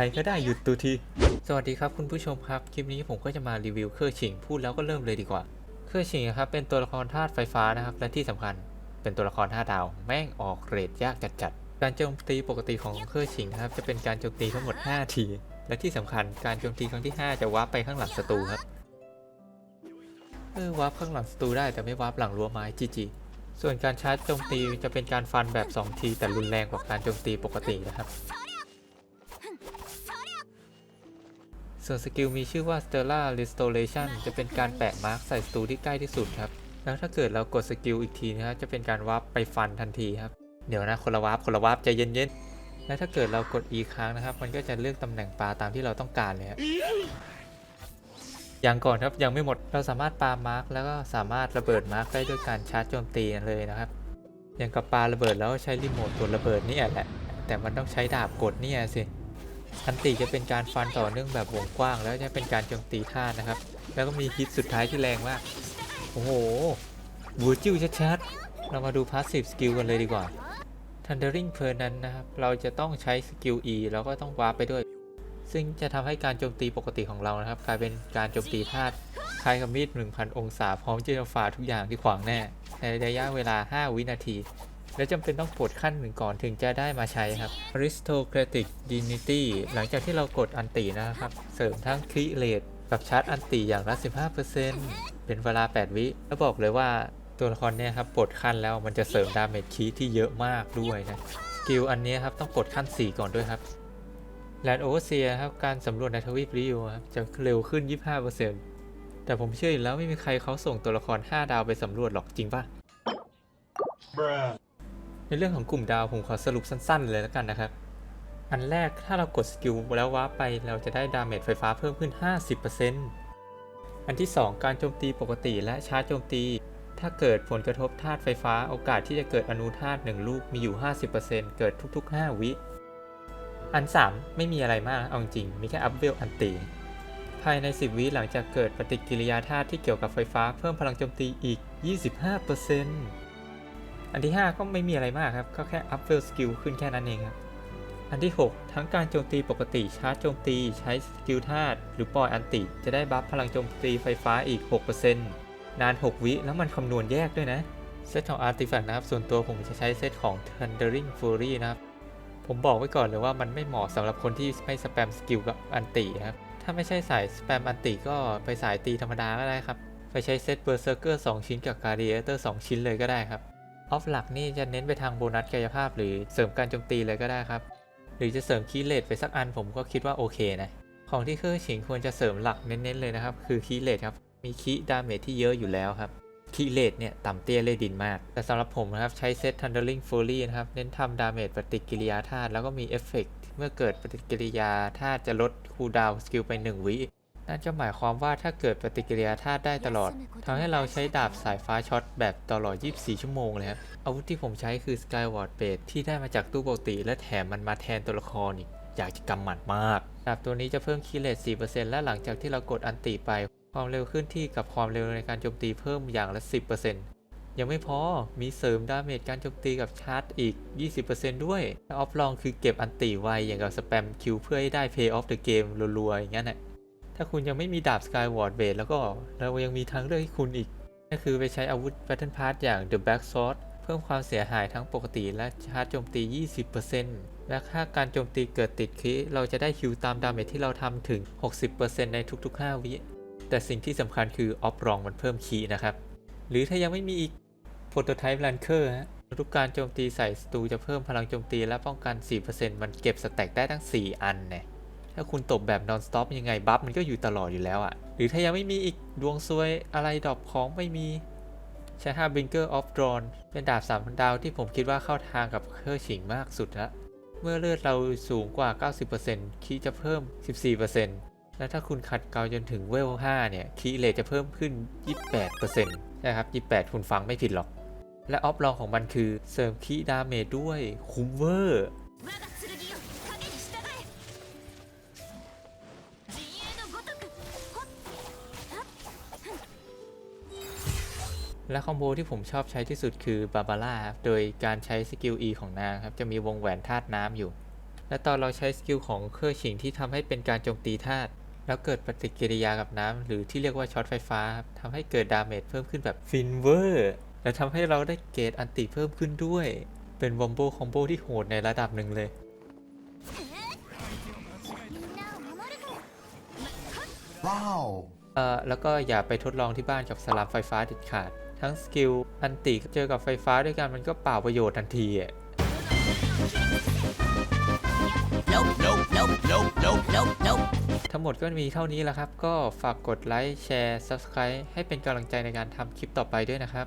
ใครก็ได้หยุดตัวที สวัสดีครับคุณผู้ชมครับ คลิปนี้ผมก็จะมารีวิวเครื่องฉิงพูดแล้วก็เริ่มเลยดีกว่า เครื่องฉิงครับเป็นตัวละครธาตุไฟฟ้านะครับ และที่สำคัญเป็นตัวละคร5ดาว แม่งออกเรทยากจัดๆ การโจมตีปกติของเครื่องฉิงนะครับ จะเป็นการโจมตีทั้งหมด 5 ที และที่สำคัญการโจมตีครั้งที่ 5 จะวาร์ปไปข้างหลังศัตรูครับ เออวาร์ปข้างหลังศัตรูได้แต่ไม่วาร์ปหลังรั้วไม้จีจีส่วนการชาร์จโจมตีจะเป็นการฟันแบบ 2 ที แต่รุนแรงกว่าการโจมตีปกตินะครับ ส่วนสกิลมีชื่อว่า Stellar Restoration จะเป็นการแปะมาร์กใส่ศัตรูที่ใกล้ที่สุดครับ แล้วถ้าเกิดเรากดสกิลอีกทีนะครับจะเป็นการวาร์ปไปฟันทันทีครับ เดี๋ยวนะคนละวาร์ปคนละวาร์ปใจเย็นๆ และถ้าเกิดเรากด E ครั้งนะครับ มันก็จะเลือกตำแหน่งปลาตามที่เราต้องการเลยครับอย่างก่อนครับยังไม่หมดเราสามารถปามาร์กแล้วก็สามารถระเบิดมาร์กได้ด้วยการชาร์จโจมตีเลยนะครับ อย่างกับปาระเบิดแล้วใช้รีโมทตัวระเบิดนี่แหละ แต่มันต้องใช้ดาบกดนี่สิ อันติจะเป็นการฟันต่อเนื่องแบบวงกว้าง แล้วจะเป็นการโจมตีท่านะครับ แล้วก็มีฮิตสุดท้ายที่แรงมาก โอ้โห บูจิ้วชัดๆ เรามาดูพาสซีฟสกิลกันเลยดีกว่า Thundering p e r นั้นนะครับ เราจะต้องใช้สกิล E แล้วก็ต้องวาร์ปไปด้วย ซึ่งจะทำให้การโจมตีปกติของเรานะครับ กลายเป็นการโจมตีธาตุคล้ายกับมีด 1,000 องศา พร้อมจะฝ่าทุกอย่างที่ขวางแน่ ในระยะเวลา 5 วินาที และจำเป็นต้องกดขั้นหนึ่งก่อนถึงจะได้มาใช้ครับ Aristocratic Dignity หลังจากที่เรากดอันตินะครับ เสริมทั้งคริเลตกับชาร์จอันติอย่างละ 15%เป็นเวลา 8 วิ แล้วบอกเลยว่าตัวละครเนี่ยครับปลดขั้นแล้วมันจะเสริมดาเมจคีที่เยอะมากด้วยนะสกิลอันนี้ครับต้องกดขั้น 4 ก่อนด้วยครับแลนโอเวอร์เซียครับการสำรวจในทวีปริโอครับจะเร็วขึ้น 25%แต่ผมเชื่ออยู่แล้วไม่มีใครเขาส่งตัวละคร 5 ดาวไปสำรวจหรอกจริงปะ Bruh. ในเรื่องของกลุ่มดาวผมขอสรุปสั้นๆ เลยแล้วกันนะครับ อันแรกถ้าเรากดสกิลแล้วว้าร์ปไปเราจะได้ดาเมจไฟฟ้าเพิ่มขึ้น 50%อันที่ 2 การโจมตีปกติและชาร์จโจมตี ถ้าเกิดผลกระทบธาตุไฟฟ้าโอกาสที่จะเกิดอนุธาตุ1ลูกมีอยู่ 50%เกิดทุกๆ 5 วิ อัน 3 ไม่มีอะไรมากเอาจริง มีแค่อัพเวลอันตีภายใน 10 วิหลังจากเกิดปฏิกิริยาธาตุที่เกี่ยวกับไฟฟ้าเพิ่มพลังโจมตีอีก 25% อันที่ 5 ก็ไม่มีอะไรมากครับ ก็แค่อัพเวลสกิลขึ้นแค่นั้นเองครับ อันที่ 6 ทั้งการโจมตีปกติชาร์จโจมตีใช้สกิลธาตุหรือปล่อยอันติ จะได้บัฟพลังโจมตีไฟฟ้าอีก 6%นาน 6 วิแล้วมันคำนวณแยกด้วยนะ เซตของอาร์ติแฟกต์นะครับ ส่วนตัวผมจะใช้เซตของ Thundering Fury นะครับ ผมบอกไว้ก่อนเลยว่ามันไม่เหมาะสำหรับคนที่ไม่สแปมสกิลกับอันติครับ ถ้าไม่ใช่สายสแปมอันติก็ไปสายตีธรรมดาก็ได้ครับ ไปใช้เซตเบอร์เซอร์เกอร์2ชิ้นกับการ์เดียเตอร์2ชิ้นเลยก็ได้ครับ ออฟหลักนี่จะเน้นไปทางโบนัสกายภาพ หรือเสริมการโจมตีเลยก็ได้ครับ หรือจะเสริมคีย์เลทไปสักอันผมก็คิดว่าโอเคนะ ของที่เครื่องฉิงควรจะเสริมหลักเน้นๆเลยนะครับ คือคีย์เลทครับ มีคีย์ดาเมจที่เยอะอยู่แล้วครับคีย์เลทเนี่ยต่ำเตี้ยเลยดินมาก แต่สำหรับผมนะครับ ใช้เซต Thundering Fury นะครับ เน้นทำดาเมจปฏิกิริยาธาตุแล้วก็มีเอฟเฟกต์เมื่อเกิดปฏิกิริยาธาตุจะลดคูลดาวสกิลไป 1 วิ นั่นจะหมายความว่าถ้าเกิดปฏิกิริยาธาตุได้ตลอดทำให้เราใช้ดาบสายฟ้าช็อตแบบตลอด 24 ชั่วโมงเลยครับอาวุธที่ผมใช้คือ Skyward Blade ที่ได้มาจากตู้ปกติ และแถมมันมาแทนตัวละครอีกอยากจะกำหมัดมากดาบตัวนี้จะเพิ่มคีย์เลท4%และหลังจากที่เรากดอันติไป ความเร็วขึ้นที่กับความเร็วในการโจมตีเพิ่มอย่างละ 10%ยังไม่พอมีเสริมดาเมจการโจมตีกับชาร์จอีก 20%ด้วยออฟลองคือเก็บอันติไวอย่างกับสแปมคิวเพื่อให้ได้ Pay off the game รัวๆอย่างนั้นแหละ ถ้าคุณยังไม่มีดาบ Skyward Blade แล้วก็เรายังมีทางเลือกให้คุณอีกก็คือไปใช้อาวุธ Battle Pass อย่าง The Black Sword เพิ่มความเสียหายทั้งปกติและชาร์จโจมตี 20%และถ้าการโจมตีเกิดติดคิเราจะได้ฮิวตามดาเมจที่เราทำถึง 60%ในทุกๆ 5 วิ แต่สิ่งที่สำคัญคือออฟรองมันเพิ่มคีย์นะครับ หรือถ้ายังไม่มีอีก Prototype Ranker ฮะทุกการโจมตีใส่ศัตรูจะเพิ่มพลังโจมตีและป้องกัน 4%มันเก็บสแต็กได้ทั้ง 4 อันเนี่ย ถ้าคุณตบแบบ non stop ยังไงบัฟมันก็อยู่ตลอดอยู่แล้วอะ่ะหรือถ้ายังไม่มีอีกดวงซวยอะไรดรอปของไม่มีใช้ Harbinger of Dawn เป็นดาบ3พันดาวที่ผมคิดว่าเข้าทางกับเครื่องฉิงมากสุดละเมื่อเลือดเราสูงกว่า 90%คีย์จะเพิ่ม 14%และถ้าคุณขัดเกลาจนถึงเวล 5 เนี่ย คีเลทจะเพิ่มขึ้น 28%ใช่ครับ 28 คุณฟังไม่ผิดหรอก และออฟลองของมันคือเสริมคีดาเมจด้วยคุ้มเวอร์ และคอมโบที่ผมชอบใช้ที่สุดคือบาบาร่าครับ โดยการใช้สกิล E ของนางครับ จะมีวงแหวนธาตุน้ำอยู่ และตอนเราใช้สกิลของเครื่องชิงที่ทำให้เป็นการโจมตีธาตุ แล้วเกิดปฏิกิริยากับน้ำ หรือที่เรียกว่าช็อตไฟฟ้าทำให้เกิดดาเมจเพิ่มขึ้นแบบฟินเวอร์ และทำให้เราได้เกรดอันติเพิ่มขึ้นด้วย เป็นวอมโบคอมโบที่โหดในระดับหนึ่งเลยว้าวเอ่อแล้วก็อย่าไปทดลองที่บ้านกับสลามไฟฟ้าเด็ดขาด ทั้งสกิลอันติเจอกับไฟฟ้าด้วยกันมันก็เปล่าประโยชน์ทันทีอะ Nope, nope, nope, nope, nope, nope, nope. ทั้งหมดก็มีเท่านี้แหละครับ ก็ฝากกดไลค์ แชร์ Subscribe ให้เป็นกำลังใจในการทำคลิปต่อไปด้วยนะครับ